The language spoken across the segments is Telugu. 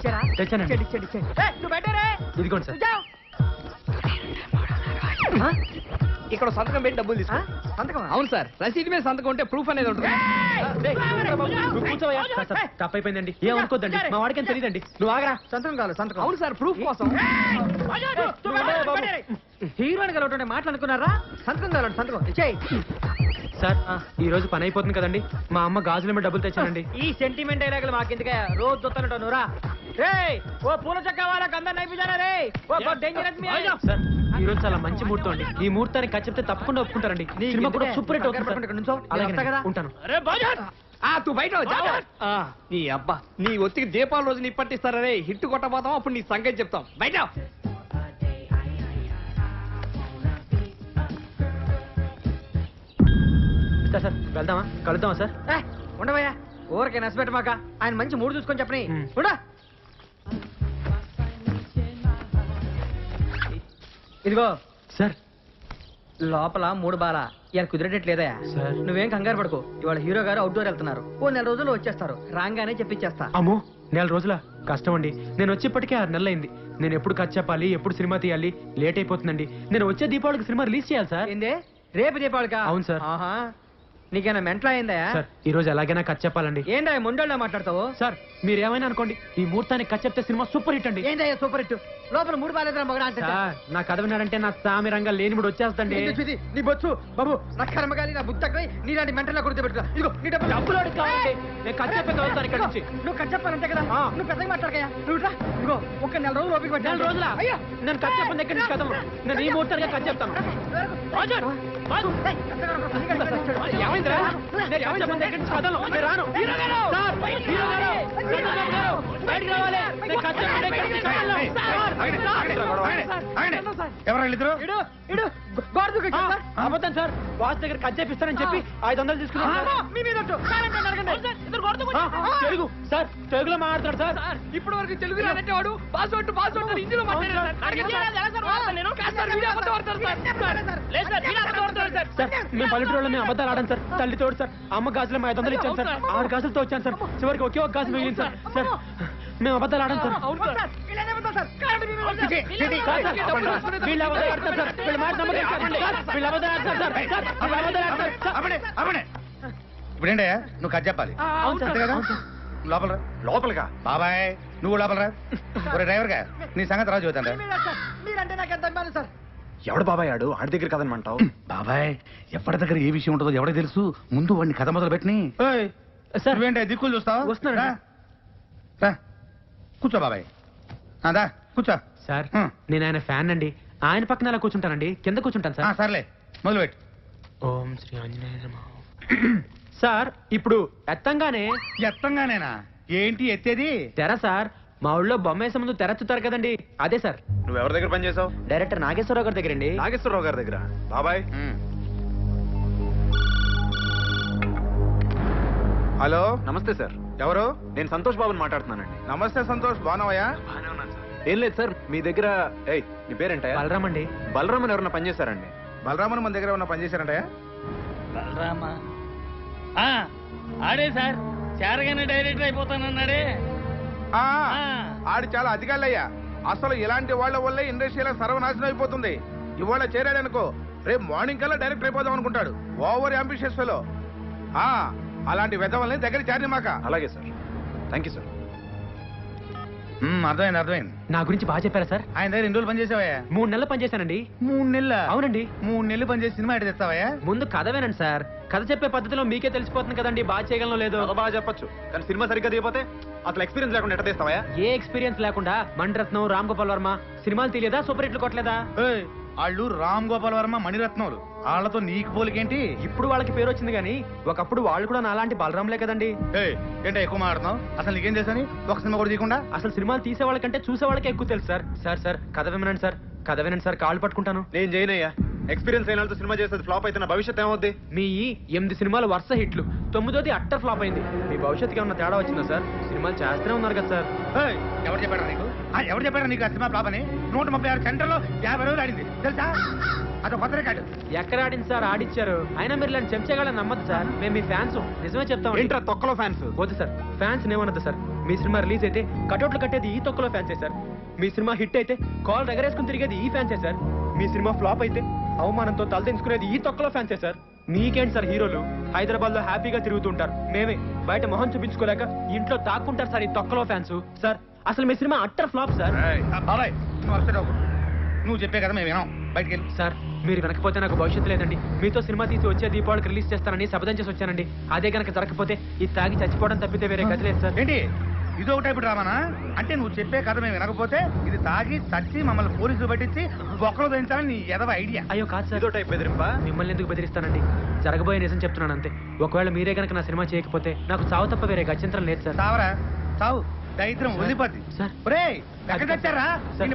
తెచ్చానండి. ఏయ్, నువ్వు బయటరే ఇదిగోండి సార్. ఆ? ఇక్కడ సంతకం పెట్టి డబ్బులు తీసుకో. ఆ? సంతకమా? అవును సార్. రసీదు మీద సంతకం ఉంటే ప్రూఫ్ అనేది ఉంటుంది. నువ్వు కూర్చోవయ్యా. సార్, సార్, తప్పైపోయిందండి ఏం అనుకోద్దండి మా వాడికి తెలియదండి నువ్వు ఆగరా. సంతకం కావాలి సంతకం. అవును సార్ ప్రూఫ్ కోసం. హీరోయిన్ కలవటం మాట్లాడుకున్నారా సంతకం కావాలి సంతకం. ఇచ్చేయి సార్ ఈ రోజు పని అయిపోతుంది కదండి. మా అమ్మ గాజుల మీద డబ్బులు తెచ్చానండి. ఈ సెంటిమెంట్ డైలాగులు మాకెందుకే? రోజు నువ్వురా రే. ఓ పూల చక్క వాళ్ళకి అందరు నైపుజారా రే? ఓ డేంజరస్ మీ సార్ ఈ రోజు చాలా మంచి ముహూర్తం అండి. ఈ ముహూర్తానికి ఖర్చు చెప్తే తప్పకుండా ఒప్పుకుంటారండి. సినిమా కూడా సూపర్ హిట్ అవుతుంది. ఉంటాను. తూ బయట నీ అబ్బా నీ ఒత్తికి దీపావళి రోజు నీ పట్టిస్తారా రే? హిట్ కొట్టబోతాం అప్పుడు నీ సంగతి చెప్తాం. బయట సార్ సార్. వెళ్దామా? కలుద్దామా సార్? ఉండవయ్యా. ఊరికే నచ్చబెట్ట మాక ఆయన మంచి మూడు చూసుకొని చెప్పని. ఉండా. ఇదిగో. సార్. లోపల మూడు బాల. ఇలా కుదిరేటట్లేదయా సార్. నువ్వేం కంగారు పడుకో. ఇవాళ హీరో గారు అవుట్డోర్ వెళ్తున్నారు. ఓ నెల రోజుల్లో వచ్చేస్తారు. రాగానే చెప్పించేస్తా. అమ్మో నెల రోజుల? కష్టం అండి. నేను వచ్చేప్పటికే ఆరు నెలలు అయింది. నేను ఎప్పుడు ఖర్చు చెప్పాలి ఎప్పుడు సినిమా తీయాలి లేట్ అయిపోతుందండి. నేను వచ్చే దీపావళికి సినిమా రిలీజ్ చేయాలి సార్. ఏందే? రేపు దీపావళికా? అవును సార్. నీకేనా మెంట్లా అయిందయా సార్ ఈ రోజు ఎలాగైనా ఖర్చు చెప్పాలండి. ఏందా మొండోళ్ళ మాట్లాడతావు? సార్ మీరు ఏమైనా అనుకోండి ఈ ముహూర్తానికి ఖర్చు చెప్తే సినిమా సూపర్ హిట్ అండి. ఏందయ్యా సూపర్ హిట్? లోపల మూడు బాలేదా మగడా అంటే సార్ నా కథ విన్నారంటే నా సామి రంగా లేని కూడా వచ్చేస్తండి ఏంది చూది? నీ బొచ్చు బాబు నా కర్మగాలి నా బుద్ధి తక్కువై నీలాంటి మెంటల్లో కొడుతూ పెట్టుకో ఇదిగో నీ డబ్బులు డబ్బులోడు కావాలండి నేను ఖర్చు చెప్పే కలుగుతాను ఇక్కడ నుంచి నువ్వు కట్ చెప్పాలంటే కదా. నువ్వు పెద్దగా మాట్లాడకయ్యా నువ్వు రా. ఇదిగో ఒక నెల రోజులు ఓపిక పట్టు. నెల రోజుల అయ్యో నేను చెప్పండి ఎక్కడి నుంచి కథలు నేను ఈ ముహూర్తానికి ఖర్చు చెప్తాను. ఏమైందిరా? నేను నుంచి నేను రాను సార్, హీరో గారు, చంద్రబాబు గారు, బయటికి రావాలి నేను నుంచి సార్. ఎవరు. అబద్ధం సార్. బాస్ దగ్గర ఖర్చు చేపిస్తానని చెప్పి ఐదు వందలు తీసుకున్నాను సార్. తెలుగులో మాట్లాడతాడు సార్. ఇప్పటి వరకు తెలుగు రానంటే వాడు పాస్వర్డ్ పాస్వర్డ్ హిందీలో మేము పల్లెటూరులో మేము అబద్ధాలు ఆడాను సార్. తల్లి తోడు సార్. అమ్మ గాజులు ఐదు వందలు ఇచ్చాను సార్. ఆరు గాజులతో వచ్చాను సార్. చివరికి ఒకే ఒక గాజు మిగిలింది సార్. సార్ మేము అబద్ధాలు ఆడాను సార్ అవును సార్. సార్, ఇలానే ఉంటాం సార్. కారంటే ఇప్పుడేంటయ్యా నువ్వు కథ చెప్పాలి. లోపల లోపలగా బాబాయ్ నువ్వు లోపల రా. ఒరే డ్రైవర్గా నీ సంగతి రాజు చూద్దాం ఎవడు బాబాయ్ ఆడు? ఆడి దగ్గర కదనమంటావు బాబాయ్ ఎవరి దగ్గర ఏ విషయం ఉంటుందో ఎవరికి తెలుసు? ముందు వాడిని కథ మొదలు పెట్టిని సార్. నువ్వేంటే దిక్కులు చూస్తావు. రా. రా. కూర్చో బాబాయ్. ఆ, దా. కూర్చో. సార్ హ్మ్. నేను ఆయన ఫ్యాన్ అండి ఆయన పక్కన అలా కూర్చుంటానండి. కింద కూర్చుంటాను ఆ, సార్ సర్లే. మొదలు పెట్టు ఓం శ్రీ ఆంజనేయ నమః. సార్ ఇప్పుడు ఎత్తంగానే ఎత్తంగానేనా? ఏంటి ఎత్తేది? తెర సార్. మా ఊళ్ళో బొమ్మ వేసే ముందు తెరచుతారు కదండి. అదే సార్. నువ్వు ఎవరి దగ్గర పని చేసావు డైరెక్టర్ నాగేశ్వరరావు గారి దగ్గర అండి నాగేశ్వరరావు గారి దగ్గర. బాబాయ్. హలో. నమస్తే సార్. ఎవరు? నేను సంతోష్ బాబుని మాట్లాడుతున్నానండి. నమస్తే సంతోష్. బాగున్నావయ్యా? ఏం లేదు సార్ మీ దగ్గర ఏయ్ నీ పేరేంట బలరామ్ అండి. బలరామన్ ఎవరన్నా పని చేశారండి బలరామన్ మన దగ్గర ఉన్న పని చేశారంటయ్యా బలరామా? ఆ, ఆడే సార్ చేరగానే డైరెక్టర్ అయిపోతానన్నాడే. ఆ, ఆ. ఆడు చాలా అధికారులయ్యా. అసలు ఇలాంటి వాళ్ళ వల్లే ఇండస్ట్రీలో సర్వనాశనం అయిపోతుంది. ఇవాళ చేరాడనుకో రేపు మార్నింగ్ కల్లా డైరెక్ట్ అయిపోదాం అనుకుంటాడు. ఓవర్ అంబిషియస్ ఫెలో ఆ అలాంటి వెధవల్ని దగ్గర చేరి మాక అలాగే సార్. Thank you sir. అర్థమైంది అర్థమైంది. నా గురించి బాగా చెప్పారా సార్? ఆయన దగ్గర ఎన్ని రోజులు పనిచేసావయ్యా మూడు నెలలు పనిచేశానండి మూడు నెలల? అవునండి. మూడు నెలలు పనిచేసి సినిమా ఎటు తెస్తావయ్యా? ముందు కథ వినండి సార్. కథ చెప్పే పద్ధతిలో మీకే తెలిసిపోతుంది కదండి బాగా చేయగలను లేదో. బాగా చెప్పొచ్చు. కానీ సినిమా సరిగ్గా దిగిపోతే అసలు ఎక్స్పీరియన్స్ లేకుండా ఎట్ట తీస్తావా ఏ ఎక్స్పీరియన్స్ లేకుండా? మణిరత్నం రామ్ గోపాల్ వర్మ సినిమాలు తెలియదా సూపర్ హిట్లు కొట్టలేదా? వాళ్ళు రామ్ గోపాల్ వర్మ మణిరత్నములు వాళ్ళతో నీకు పోలికేంటి? ఇప్పుడు వాళ్ళకి పేరు వచ్చింది కానీ ఒకప్పుడు వాళ్ళు కూడా నాలాంటి బలరాంలే కదండి. ఏంటో ఎక్కువ మాట్లాడుతున్నావు? అసలు నీకేం చేశాని ఒక సినిమా కూడా తీయకుండా? అసలు సినిమాలు తీసే వాళ్ళకంటే చూసే వాళ్ళకే ఎక్కువ తెలుసు సార్. సార్ సార్ కథ వినండి సార్. కథ వినండి సార్. కాళ్ళు పట్టుకుంటాను. నేను చేయనయ్యా. ఎక్స్పీరియన్స్ అయిన వాళ్ళతో సినిమా చేసేది ఫ్లాప్ అయితే నా భవిష్యత్ ఏమవుద్ది? మీ ఎనిమిది సినిమాలు వరుస హిట్లు. తొమ్మిదోది అట్టర్ ఫ్లాప్ అయింది. మీ భవిష్యత్తుకి ఏమన్నా తేడా వచ్చిందా సార్? సినిమాలు చేస్తూనే ఉన్నారు కదా సార్. ఏయ్, ఎవరు చెప్పారా నీకు? ఆ, ఎవరు చెప్పారా నీకు ఆ సినిమా ఫ్లాప్ అని? నూట ముప్పై ఆరు సెంటర్లో యాభై రోజులు ఆడింది. తెలుసా? అదొక కొత్త రికార్డు. ఎక్కడ ఆడింది సార్? ఆడిచ్చారు. అయినా మీరు ఇలాంటి చెంచగాళ్ళని నమ్మద్దు సార్. మేము మీ ఫ్యాన్స్. నిజమే చెప్తాం ఏంట్రా తొక్కలో ఫ్యాన్స్? వద్దు సార్. ఫ్యాన్స్ ఏమన్నది సార్. మీ సినిమా రిలీజ్ అయితే కటౌట్లు కట్టేది ఈ తొక్కలో ఫ్యాన్సే సార్. మీ సినిమా హిట్ అయితే కాల్ దగ్గరేసుకుని తిరిగేది ఈ ఫ్యాన్సే సార్. మీ సినిమా ఫ్లాప్ అయితే అవమానంతో తలదించుకునేది ఈ తొక్కలో ఫ్యాన్సే సార్. మీకేంటి సార్ హీరోలు? హైదరాబాద్లో హ్యాపీగా తిరుగుతుంటారు. మేమే. బయట మొహం చూపించుకోలేక ఇంట్లో దాక్కుంటారు సార్ ఈ తొక్కలో ఫ్యాన్స్. సార్ అసలు మీ సినిమా అట్టర్ ఫ్లాప్ సార్? నువ్వు చెప్పే కదా మేము వినాం. బయటికి వెళ్ళి. సార్ మీరు వెనకపోతే నాకు భవిష్యత్తు లేదండి. మీతో సినిమా తీసి వచ్చే దీపావళికి రిలీజ్ చేస్తానని శపథం చేసి వచ్చానండి. అదే కనుక జరగకపోతే ఈ తాగి చచ్చిపోవడం తప్పితే వేరే గతి లేదు సార్. ఏంటి? ఇది ఒక టైపు డ్రామానా అంటే నువ్వు చెప్పే కథ మేము వినకపోతే ఇది తాగి చచ్చి మమ్మల్ని పోలీసులు పట్టించి బొక్కలు దించాలని నీ ఎదవ ఐడియా అయ్యో కాదు సార్. ఇదో టైప్ బెదిరింపా? మిమ్మల్ని ఎందుకు బెదిరిస్తానండి? జరగబోయే నిజం చెప్తున్నాను అంతే. ఒకవేళ మీరే కనుక నా సినిమా చేయకపోతే నాకు చావు తప్ప వేరే గత్యంతరం లేదు సార్. సావరా సావు దరిద్రం వదిలిపోద్ది. సార్. ఒరే ఎక్కడ తెచ్చారా?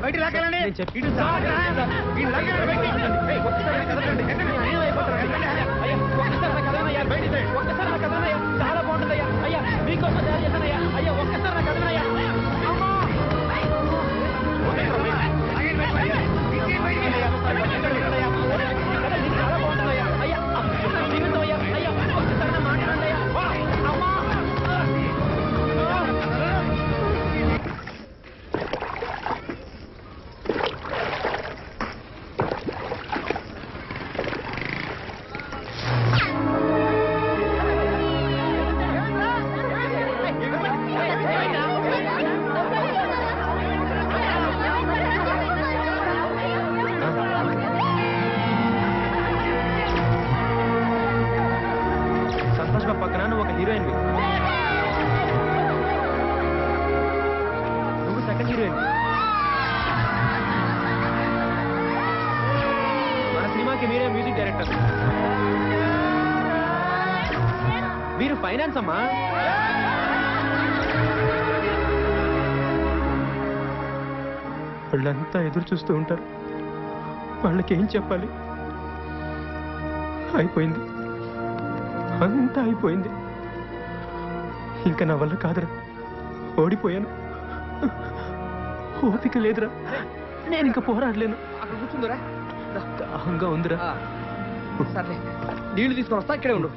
బయటికి లాగాలండి ఇటు? మీరు ఫైనాన్స్ అమ్మా. వాళ్ళంతా ఎదురు చూస్తూ ఉంటారు. వాళ్ళకి ఏం చెప్పాలి? అయిపోయింది. అంతా అయిపోయింది. ఇంకా నా వల్ల కాదురా. ఓడిపోయాను. ఓపిక లేదురా. నేను ఇంకా పోరాడలేను. అక్కడ కూర్చుందిరా. దాహంగా ఉందిరా. సర్లే. నీళ్ళు తీసుకొని వస్తా ఇక్కడే ఉండు.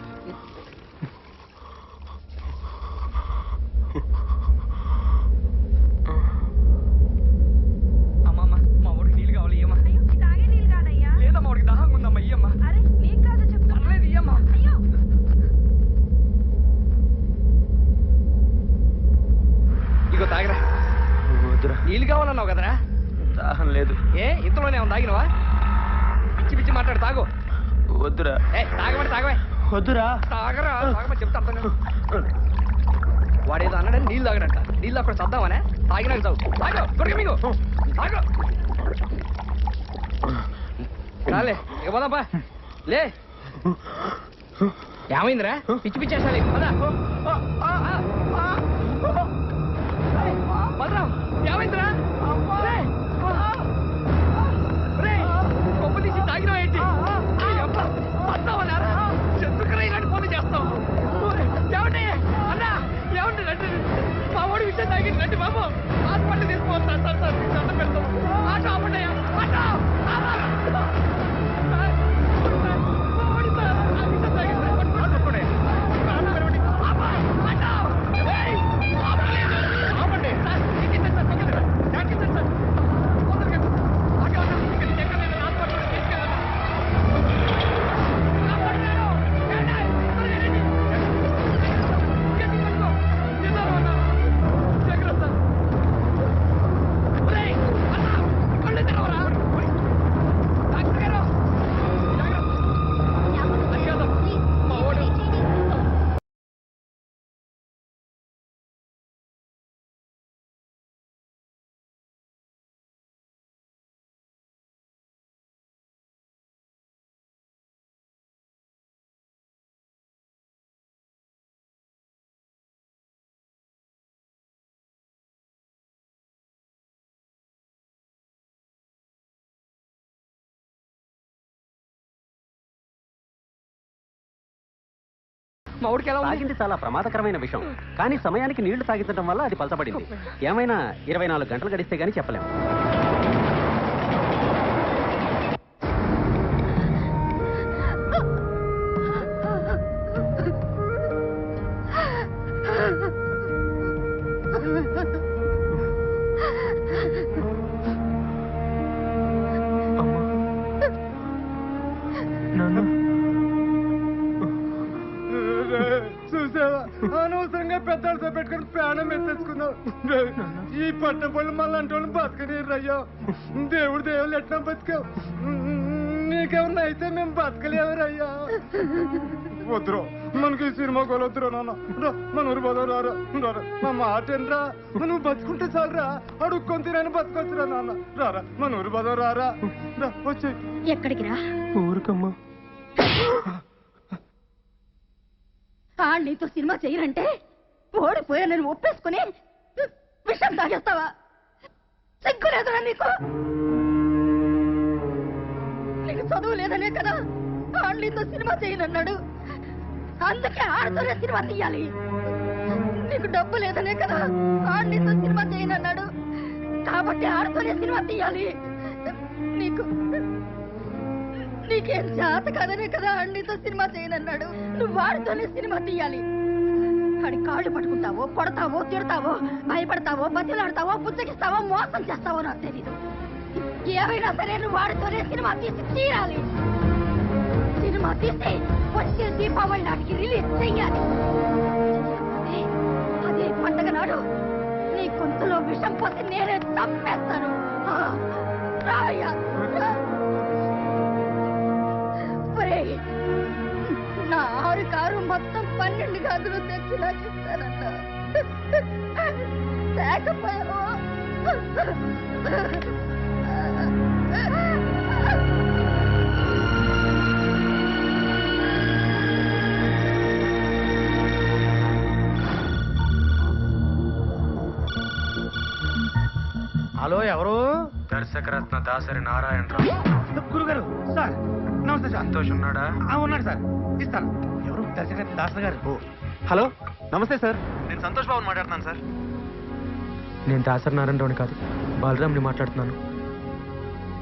వద్దురా. తాగరా తాగమని చెప్తా అర్థం కాదు. వాడు ఏదో అన్నాడని నీళ్ళు తాగడంట. నీళ్ళు అక్కడ చద్దామనే తాగినాక చావు తాగో త్వరగా మీకు. తాగో. రాలే ఇక పోదాంపా లే. ఏమైందిరా? పిచ్చి పిచ్చి వేసాలి. పదా. భద్రం ఏమైందిరా? ఏమండి? అన్నా ఏమండి? రండి. మా వాడి విషయం తాగి రండి బాబు. హాస్పిటల్ తీసుకోవాలి సార్ సార్ సార్ మీకు దండం పెడతాం ఆటో ఆపండి ఆటో! మా ఊడికి ఎలా ఉంది. తాగింది చాలా ప్రమాదకరమైన విషయం. కానీ సమయానికి నీళ్ళు తాగించడం వల్ల అది పలచబడింది. ఏమైనా ఇరవై నాలుగు గంటలు గడిస్తే గానీ చెప్పలేం పెద్దలతో పెట్టుకుని ప్రాణం ఎత్తేసుకున్నావు. ఈ పట్ట పళ్ళు మళ్ళీ అంటే వాళ్ళు బతకలేరు అయ్యా దేవుడు దేవుళ్ళు ఎట్లా బతికావు? నీకేమన్నా అయితే మేము బతకలేవరయ్యా. వద్దురో మనకి ఈ సినిమా కొలొద్దురో నాన్న. రా, మన ఊరు పోదాం రారా రారా మా మాట ఏంట్రా నువ్వు బతుకుంటే చాలరా. అడుక్కొని తినని బతకొచ్చురా నాన్న. రారా మన ఊరు పోదాం రారా రా, వచ్చేయ్. ఎక్కడికి రా? ఊరుకమ్మా. ఆ నీతో సినిమా చేయనంటే ఓడిపోయానని ఒప్పేసుకుని విషయం తాగేస్తావా? సిగ్గు లేదురా నీకు. నీకు చదువు లేదనే కదా ఆ నీతో సినిమా చేయనన్నాడు. అందుకే ఆడుతూనే సినిమా తీయాలి. నీకు డబ్బు లేదనే కదా ఆ నీతో సినిమా చేయనన్నాడు. కాబట్టి ఆడుతూనే సినిమా తీయాలి. నీకు నీకేం చేత కదనే కదా అన్నితో సినిమా చేయనన్నాడు. నువ్వు వాడితోనే సినిమా తీయాలి. అడి కాళ్ళు పట్టుకుంటావో కొడతావో తిడతావో భయపడతావో బతిలాడతావో బుద్ధగిస్తావో మోసం చేస్తావో నాకు తెలీదు. ఏమైనా సరే నువ్వు వాడితోనే సినిమా తీసి తీరాలి. సినిమా తీసి వచ్చే దీపావళి నాటికి రిలీజ్ చెయ్యాలి. అదే- పండగ నాడు నీ గొంతులో విషం పోసి నేనే తప్పేస్తాను రాయ నా ఆరు కారు మొత్తం పన్నెండు గదులు తెచ్చి నాకు ఇస్తానన్నా లేకపోయావా? హలో ఎవరు? దర్శకరత్న దాసరి నారాయణరావు. గురుగారు సార్ నమస్తే సార్. సంతోష్ ఉన్నాడా? ఆ, ఉన్నాడు సార్. ఇస్తాను ఎవరు దర్శక దాసరి గారు. హలో నమస్తే సార్. నేను సంతోష్ బాబు మాట్లాడుతున్నాను సార్. నేను దాసరి నారాయణరావుని కాదు బలరామ్ని మాట్లాడుతున్నాను.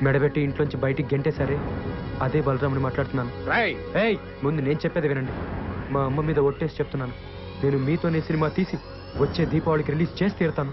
మెడబెట్టి ఇంట్లోంచి బయటికి గెంటేసరే అదే బలరామ్ని మాట్లాడుతున్నాను. ఏయ్ ముందు నేను చెప్పేది వినండి. మా అమ్మ మీద ఒట్టేసి చెప్తున్నాను. నేను మీతోనే సినిమా తీసి వచ్చే దీపావళికి రిలీజ్ చేసి తీరుతాను.